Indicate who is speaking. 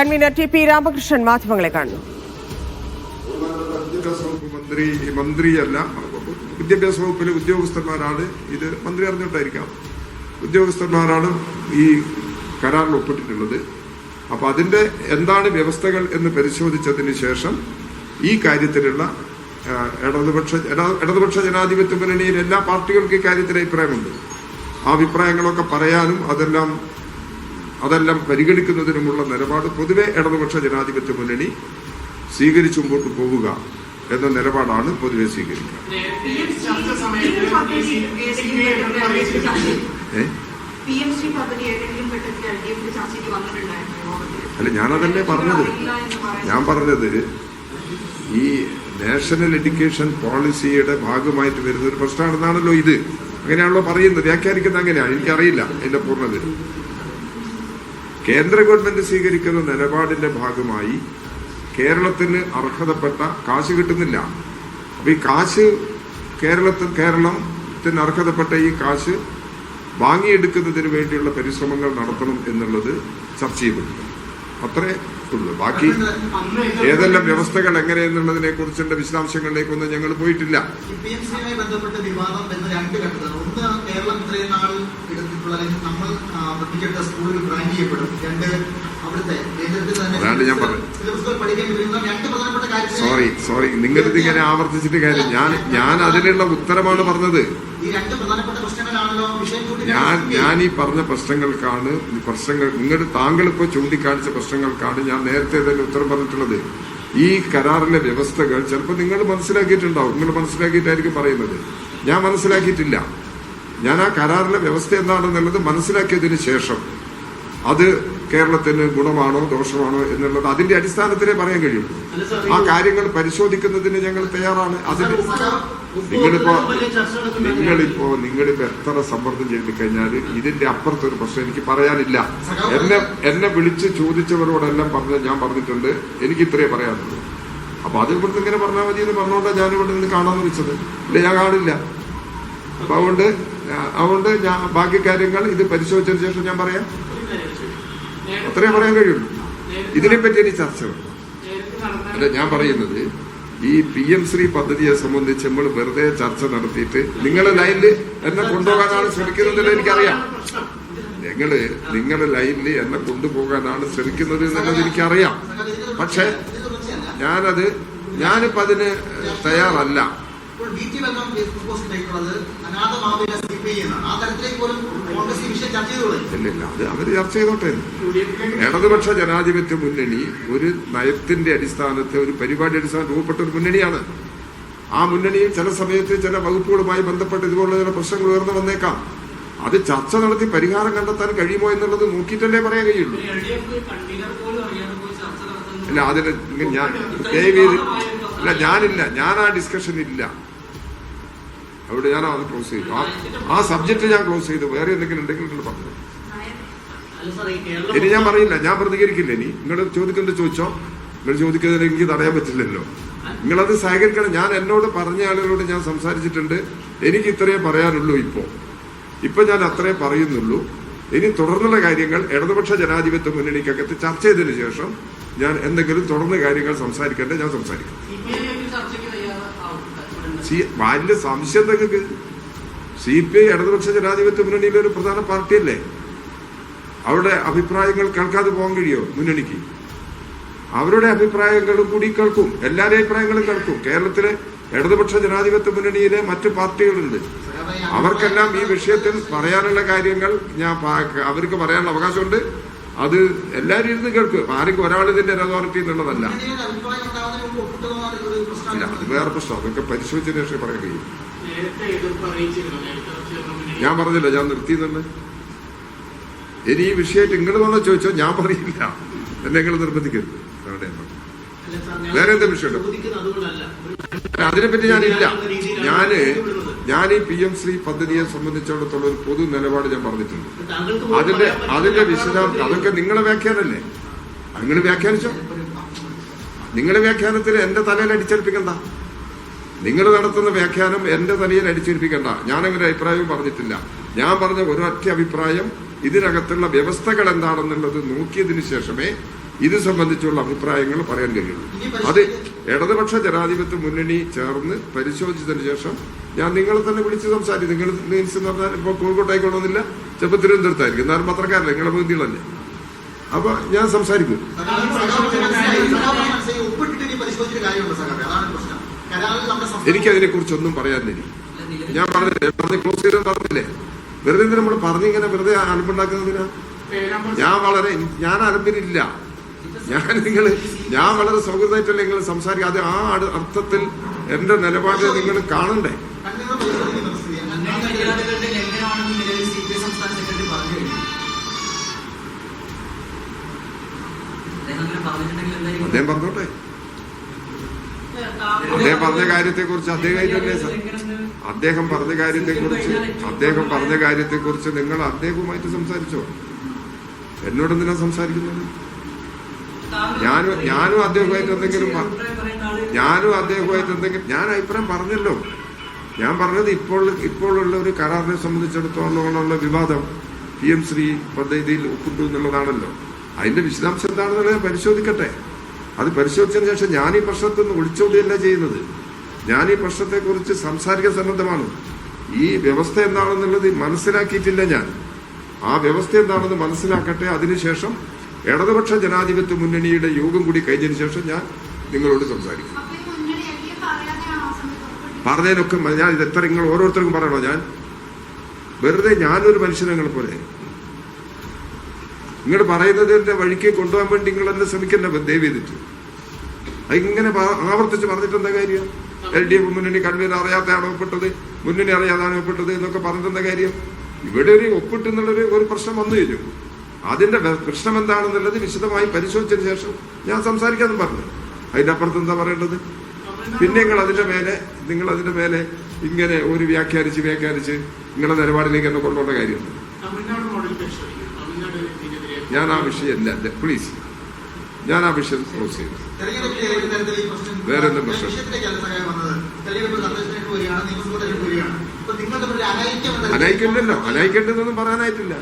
Speaker 1: Convener T P Ramakrishnan മാധ്യമങ്ങളെ കാണുന്നു.
Speaker 2: മന്ത്രി മന്ത്രിയല്ല വിദ്യാഭ്യാസ വകുപ്പിലെ ഉദ്യോഗസ്ഥന്മാരാണ് ഇത് മന്ത്രി അറിഞ്ഞിട്ടായിരിക്കാം ഉദ്യോഗസ്ഥന്മാരാണ് ഈ കരാറിൽ ഒപ്പിട്ടിട്ടുള്ളത്. അപ്പൊ അതിന്റെ എന്താണ് വ്യവസ്ഥകൾ എന്ന് പരിശോധിച്ചതിന് ശേഷം ഈ കാര്യത്തിലുള്ള ഇടതുപക്ഷ ഇടതുപക്ഷ ജനാധിപത്യ മുന്നണിയിൽ എല്ലാ പാർട്ടികൾക്കും ഇക്കാര്യത്തിൽ അഭിപ്രായമുണ്ട്. ആ അഭിപ്രായങ്ങളൊക്കെ പറയാനും അതെല്ലാം അതെല്ലാം പരിഗണിക്കുന്നതിനുമുള്ള നിലപാട് പൊതുവെ ഇടതുപക്ഷ ജനാധിപത്യ മുന്നണി സ്വീകരിച്ചു മുമ്പോട്ട് പോവുക എന്ന നിലപാടാണ് പൊതുവെ സ്വീകരിക്കുക. അല്ല ഞാനതല്ലേ പറഞ്ഞത്. ഞാൻ പറഞ്ഞത് ഈ നാഷണൽ എഡ്യൂക്കേഷൻ പോളിസിയുടെ ഭാഗമായിട്ട് വരുന്ന ഒരു പ്രശ്നമാണെന്നാണല്ലോ ഇത്. അങ്ങനെയാണല്ലോ പറയുന്നത്. വ്യാഖ്യാനിക്കുന്നത് അങ്ങനെയാണ്. എനിക്കറിയില്ല. എന്റെ പൂർണത കേന്ദ്ര ഗവൺമെന്റ് സ്വീകരിക്കുന്ന നിലപാടിന്റെ ഭാഗമായി കേരളത്തിന് അർഹതപ്പെട്ട കാശ് കിട്ടുന്നില്ല. അപ്പൊ ഈ കാശ് കേരളത്തിൽ കേരളത്തിന് അർഹതപ്പെട്ട ഈ കാശ് വാങ്ങിയെടുക്കുന്നതിന് വേണ്ടിയുള്ള പരിശ്രമങ്ങൾ നടത്തണം എന്നുള്ളത് ചർച്ച ചെയ്യപ്പെട്ടു അത്രേ ഉള്ളൂ. ബാക്കി ഏതെല്ലാം വ്യവസ്ഥകൾ എങ്ങനെയെന്നുള്ളതിനെ കുറിച്ചുള്ള വിശദാംശങ്ങളിലേക്കൊന്നും ഞങ്ങൾ പോയിട്ടില്ല.
Speaker 3: ബന്ധപ്പെട്ട രണ്ട് ഘട്ടങ്ങൾ ഒന്ന് കേരളം ഇത്രയും ആ, പഠിപ്പിച്ചെടുത്ത സ്കൂളുകൾ ബ്രാൻഡ് ചെയ്യപ്പെടും. രണ്ട് അവിടുത്തെ കേന്ദ്രത്തിൽ തന്നെ
Speaker 2: ഞാൻ.
Speaker 3: സിലബസുകൾ വരുന്ന രണ്ട് പ്രധാനപ്പെട്ട
Speaker 2: സോറി സോറി നിങ്ങളിത് ഇങ്ങനെ ആവർത്തിച്ചിട്ട് കാര്യം. ഞാൻ ഞാൻ അതിനുള്ള ഉത്തരമാണ് പറഞ്ഞത്.
Speaker 3: ഈ രണ്ട് പ്രധാനപ്പെട്ട പ്രശ്നങ്ങളാണല്ലോ വിഷയം
Speaker 2: ഞാൻ ഞാൻ ഈ പറഞ്ഞ പ്രശ്നങ്ങൾക്കാണ് പ്രശ്നങ്ങൾ നിങ്ങൾ താങ്കൾ ഇപ്പോൾ ചൂണ്ടിക്കാണിച്ച പ്രശ്നങ്ങൾക്കാണ് ഞാൻ നേരത്തെ തന്നെ ഉത്തരം പറഞ്ഞിട്ടുള്ളത്. ഈ കരാറിലെ വ്യവസ്ഥകൾ ചിലപ്പോൾ നിങ്ങൾ മനസ്സിലാക്കിയിട്ടുണ്ടാവും. നിങ്ങൾ മനസ്സിലാക്കിയിട്ടായിരിക്കും പറയുന്നത്. ഞാൻ മനസ്സിലാക്കിയിട്ടില്ല. ഞാൻ ആ കരാറിലെ വ്യവസ്ഥ എന്താണെന്നുള്ളത് മനസ്സിലാക്കിയതിന് ശേഷം അത് കേരളത്തിന് ഗുണമാണോ ദോഷമാണോ എന്നുള്ളത് അതിന്റെ അടിസ്ഥാനത്തിലേ പറയാൻ കഴിയും. ആ കാര്യങ്ങൾ പരിശോധിക്കുന്നതിന് ഞങ്ങൾ തയ്യാറാണ്. അതിന് നിങ്ങളിപ്പോ നിങ്ങളിപ്പോ നിങ്ങളിപ്പോ എത്ര സമ്മർദ്ദം ചെയ്ത് കഴിഞ്ഞാൽ ഇതിന്റെ അപ്പുറത്തൊരു പ്രശ്നം എനിക്ക് പറയാനില്ല. എന്നെ എന്നെ വിളിച്ച് ചോദിച്ചവരോടെല്ലാം പറഞ്ഞ ഞാൻ പറഞ്ഞിട്ടുണ്ട്. എനിക്ക് ഇത്രേ പറയാനുള്ളൂ. അപ്പൊ അത് ഇവിടുന്ന് ഇങ്ങനെ പറഞ്ഞാൽ മതി എന്ന് പറഞ്ഞുകൊണ്ടാണ് ഞാൻ ഇവിടെ നിന്ന് കാണാന്ന് വെച്ചത് ഇല്ല ഞാൻ കാണില്ല. അപ്പൊ അതുകൊണ്ട് അതുകൊണ്ട് ഞാൻ ബാക്കി കാര്യങ്ങൾ ഇത് പരിശോധിച്ചതിന് ശേഷം ഞാൻ പറയാം. അത്രേ പറയാൻ കഴിയുള്ളൂ. ഇതിനെപ്പറ്റി ഇനി ചർച്ച അല്ല ഞാൻ പറയുന്നത് ഈ പി എം ശ്രീ പദ്ധതിയെ സംബന്ധിച്ച് നമ്മൾ വെറുതെ ചർച്ച നടത്തിയിട്ട് നിങ്ങളെ ലൈനിൽ എന്നെ കൊണ്ടുപോകാനാണ് ശ്രമിക്കുന്നത് എനിക്കറിയാം. നിങ്ങൾ നിങ്ങളുടെ ലൈനിൽ എന്നെ കൊണ്ടുപോകാനാണ് ശ്രമിക്കുന്നത് എന്നുള്ളത് എനിക്കറിയാം. പക്ഷെ ഞാനത് ഞാനിപ്പതിന് തയ്യാറല്ല.
Speaker 3: ഇപ്പോൾ ബി ടി വെൽക്കം പ്രപ്പോസ് ചെയ്തിട്ടുള്ളത് അനാഥമാവില്ല സി പി ഐ എന്നാണ്. ആ തരത്തിലേക്ക് പോലും കോൺഗ്രസ് ഈ വിഷയം ചർച്ച ചെയ്തോളൂ.
Speaker 2: ഇല്ല അത് അവർ ചർച്ച ചെയ്തോട്ടെ. ഇടതുപക്ഷ ജനാധിപത്യ മുന്നണി ഒരു നയത്തിന്റെ അടിസ്ഥാനത്തെ ഒരു പരിപാടി അടിസ്ഥാനത്തിൽ രൂപപ്പെട്ട ഒരു മുന്നണിയാണ്. ആ മുന്നണിയിൽ ചില സമയത്ത് ചില വകുപ്പുകളുമായി ബന്ധപ്പെട്ട് ഇതുപോലുള്ള ചില പ്രശ്നങ്ങൾ ഉയർന്നു വന്നേക്കാം. അത് ചർച്ച നടത്തി പരിഹാരം കണ്ടെത്താൻ കഴിയുമോ എന്നുള്ളത് നോക്കിയിട്ടല്ലേ പറയാൻ കഴിയുള്ളൂ. അല്ല അതിന് ഞാൻ അല്ല ഞാനില്ല. ഞാൻ ആ ഡിസ്കഷൻ ഇല്ല. അവിടെ ഞാൻ അത് ക്ലോസ് ചെയ്തു. ആ- സബ്ജക്റ്റ് സബ്ജക്ട് ഞാൻ ക്ലോസ് ചെയ്തു. വേറെ എന്തെങ്കിലും ഉണ്ടെങ്കിൽ പറഞ്ഞു. ഇനി ഞാൻ പറയില്ല. ഞാൻ പ്രതികരിക്കില്ല ഇനി. നിങ്ങൾ ചോദിക്കുന്നത് ചോദിച്ചോ? നിങ്ങൾ ചോദിക്കുന്നതിന് എനിക്ക് തടയാൻ പറ്റില്ലല്ലോ. നിങ്ങളത് സഹകരിക്കണം. ഞാൻ എന്നോട് പറഞ്ഞ ആളുകളോട് ഞാൻ സംസാരിച്ചിട്ടുണ്ട്. എനിക്ക് ഇത്രയേ പറയാനുള്ളൂ ഇപ്പോ. ഇപ്പൊ ഞാൻ അത്രേ പറയുന്നുള്ളൂ. ഇനി തുടർന്നുള്ള കാര്യങ്ങൾ ഇടതുപക്ഷ ജനാധിപത്യ മുന്നണിക്കകത്ത് ചർച്ച ചെയ്തതിനു ശേഷം ഞാൻ എന്തെങ്കിലും തുടർന്ന് കാര്യങ്ങൾ സംസാരിക്കേണ്ടത് ഞാൻ സംസാരിക്കും. സി വലിയ സംശയം നിങ്ങൾക്ക് സി പി ഐ ഇടതുപക്ഷ ജനാധിപത്യ മുന്നണിയിലെ ഒരു പ്രധാന പാർട്ടിയല്ലേ? അവരുടെ അഭിപ്രായങ്ങൾ കേൾക്കാതെ പോകാൻ കഴിയോ മുന്നണിക്ക്? അവരുടെ അഭിപ്രായങ്ങളും കൂടി കേൾക്കും. എല്ലാവരുടെ അഭിപ്രായങ്ങളും കേൾക്കും. കേരളത്തിലെ ഇടതുപക്ഷ ജനാധിപത്യ മുന്നണിയിലെ മറ്റു പാർട്ടികളുണ്ട്. അവർക്കെല്ലാം ഈ വിഷയത്തിൽ പറയാനുള്ള കാര്യങ്ങൾ ഞാൻ അവർക്ക് പറയാനുള്ള അവകാശമുണ്ട്. അത് എല്ലാവരും ഇരുന്ന് കേൾക്കും. ആർക്കും ഒരാൾ ഇതിന്റെ ഒരു അതോറിറ്റി എന്നുള്ളതല്ല. ഇല്ല അത് വേറെ പ്രശ്നം. അതൊക്കെ പരിശോധിച്ചതിന് ശേഷം പറയാൻ കഴിയും. ഞാൻ പറഞ്ഞില്ല ഞാൻ നിർത്തിയെന്നുണ്ട് ഇനി ഈ വിഷയമായിട്ട് നിങ്ങൾ വന്നോ ചോദിച്ചോ ഞാൻ പറയില്ല. എന്നെ നിങ്ങൾ നിർബന്ധിക്കരുത്. അവിടെ വേറെ എന്താ വിഷയമുണ്ട്? അതിനെപ്പറ്റി ഞാനില്ല. ഞാൻ ഞാൻ ഈ പി എം ശ്രീ പദ്ധതിയെ സംബന്ധിച്ചിടത്തോളം ഒരു പൊതു നിലപാട് ഞാൻ പറഞ്ഞിട്ടുണ്ട്. അതിന്റെ അതിന്റെ വിശദാംശം അതൊക്കെ നിങ്ങളെ വ്യാഖ്യാനല്ലേ? നിങ്ങൾ വ്യാഖ്യാനിച്ചോ? നിങ്ങളുടെ വ്യാഖ്യാനത്തിൽ എന്റെ തലയിൽ അടിച്ചേൽപ്പിക്കണ്ട. നിങ്ങൾ നടത്തുന്ന വ്യാഖ്യാനം എന്റെ തലയിൽ അടിച്ചേൽപ്പിക്കണ്ട. ഞാൻ അങ്ങനെ അഭിപ്രായവും പറഞ്ഞിട്ടില്ല. ഞാൻ പറഞ്ഞ ഒരൊറ്റ അഭിപ്രായം ഇതിനകത്തുള്ള വ്യവസ്ഥകൾ എന്താണെന്നുള്ളത് നോക്കിയതിനു ശേഷമേ ഇത് സംബന്ധിച്ചുള്ള അഭിപ്രായങ്ങൾ പറയാൻ കഴിയുള്ളൂ അത് ഇടതുപക്ഷ ജനാധിപത്യ മുന്നണി ചേർന്ന് പരിശോധിച്ചതിന് ശേഷം ഞാൻ നിങ്ങളെ തന്നെ വിളിച്ച് സംസാരിക്കും. നിങ്ങൾ മീൻസ് എന്ന് പറഞ്ഞാൽ ഇപ്പോൾ കോഴിക്കോട്ടായിക്കൊള്ളുന്നില്ല ചിലപ്പോൾ തിരുവനന്തപുരത്തായിരിക്കും. എന്നാലും പത്രക്കാരല്ല? നിങ്ങളെ ബന്ധുക്കളല്ലേ അപ്പൊ ഞാൻ സംസാരിക്കും. എനിക്കതിനെ കുറിച്ച് ഒന്നും പറയാനില്ല. ഞാൻ പറഞ്ഞില്ലേ? പറഞ്ഞ് ക്ലോസ് ചെയ്തെന്ന് പറഞ്ഞില്ലേ വെറുതെ നമ്മൾ പറഞ്ഞിങ്ങനെ വെറുതെ അലമ്പുണ്ടാക്കുന്നതിനാ ഞാൻ വളരെ ഞാൻ അലമ്പിനില്ല ഞാൻ നിങ്ങൾ ഞാൻ വളരെ സൗഹൃദമായിട്ടല്ലേ നിങ്ങൾ സംസാരിക്കുക? അത് ആ അർത്ഥത്തിൽ എന്റെ നിലപാട് നിങ്ങൾ കാണണ്ടേ?
Speaker 4: അദ്ദേഹം
Speaker 2: പറഞ്ഞോട്ടെ? അദ്ദേഹം പറഞ്ഞ കാര്യത്തെ കുറിച്ച് അദ്ദേഹമായിട്ടല്ലേ അദ്ദേഹം പറഞ്ഞ കാര്യത്തെ കുറിച്ച് അദ്ദേഹം പറഞ്ഞ കാര്യത്തെ കുറിച്ച് നിങ്ങൾ അദ്ദേഹവുമായിട്ട് സംസാരിച്ചോ? എന്നോട് എന്തിനാ സംസാരിക്കുന്നത്? ഞാനും ഞാനും അദ്ദേഹമായിട്ട് എന്തെങ്കിലും ഞാനും അദ്ദേഹമായിട്ട് എന്തെങ്കിലും ഞാൻ അഭിപ്രായം പറഞ്ഞല്ലോ. ഞാൻ പറഞ്ഞത് ഇപ്പോൾ ഇപ്പോഴുള്ള ഒരു കരാറിനെ സംബന്ധിച്ചിടത്തോളമുള്ള വിവാദം പി എം ശ്രീ പദ്ധതിയിൽ ഒപ്പിട്ടു എന്നുള്ളതാണല്ലോ. അതിന്റെ വിശദാംശം എന്താണെന്നുള്ളത് പരിശോധിക്കട്ടെ. അത് പരിശോധിച്ചതിന് ശേഷം ഞാൻ ഈ പ്രശ്നത്തിൽ നിന്ന് ഒളിച്ചോടിയല്ല ചെയ്യുന്നത്. ഞാൻ ഈ പ്രശ്നത്തെക്കുറിച്ച് സംസാരിക്കാൻ സന്നദ്ധമാണ്. ഈ വ്യവസ്ഥ എന്താണെന്നുള്ളത് മനസ്സിലാക്കിയിട്ടില്ല ഞാൻ. ആ വ്യവസ്ഥ എന്താണെന്ന് മനസ്സിലാക്കട്ടെ. അതിനുശേഷം ഇടതുപക്ഷ ജനാധിപത്യ മുന്നണിയുടെ യോഗം കൂടി കഴിഞ്ഞതിന് ശേഷം ഞാൻ നിങ്ങളോട് സംസാരിക്കും? പറഞ്ഞതിനൊക്കെ ഞാൻ ഇത് എത്ര നിങ്ങൾ ഓരോരുത്തർക്കും പറയണോ? ഞാൻ വെറുതെ ഞാനൊരു മനുഷ്യൻ നിങ്ങളെ പോലെ. നിങ്ങൾ പറയുന്നതിന്റെ വഴിക്ക് കൊണ്ടുപോകാൻ വേണ്ടി നിങ്ങൾ എന്നെ ശ്രമിക്കണ്ട ദയവ് ചെയ്തിട്ട്. അതിങ്ങനെ ആവർത്തിച്ച് പറഞ്ഞിട്ട് എന്താ കാര്യം? എൽ ഡി എഫ് മുന്നണി കൺവീനർ അറിയാത്തതാണ് ഒപ്പിട്ടത്? മുന്നണി അറിയാതാണ് ഒപ്പിട്ടത് എന്നൊക്കെ പറഞ്ഞിട്ട് എന്താ കാര്യം? ഇവിടെ ഒരു ഒപ്പിട്ടെന്നുള്ളൊരു ഒരു പ്രശ്നം വന്നു കഴിഞ്ഞു. അതിന്റെ പ്രശ്നം എന്താണെന്നുള്ളത് വിശദമായി പരിശോധിച്ചതിന് ശേഷം ഞാൻ സംസാരിക്കാമെന്ന് പറഞ്ഞു. അതിന്റെ അപ്പുറത്ത് എന്താ പറയേണ്ടത്? പിന്നെ നിങ്ങൾ അതിന്റെ മേലെ നിങ്ങൾ അതിന്റെ മേലെ ഇങ്ങനെ ഒരു വ്യാഖ്യാനിച്ച് വ്യാഖ്യാനിച്ച് നിങ്ങളുടെ നിലപാടിലേക്ക് എന്നെ കൊണ്ടുപോകേണ്ട കാര്യമുണ്ട്.
Speaker 5: പരിശോധിക്കും. തമിഴ്നാട്
Speaker 2: ഞാൻ ആ വിഷയം പ്ലീസ് ഞാൻ ആ വിഷയം ക്ലോസ് ചെയ്തു. വേറെ എന്ത് പ്രശ്നം? അനയിക്കണ്ടല്ലോ അനയിക്കേണ്ടതെന്നൊന്നും പറയാനായിട്ടില്ല.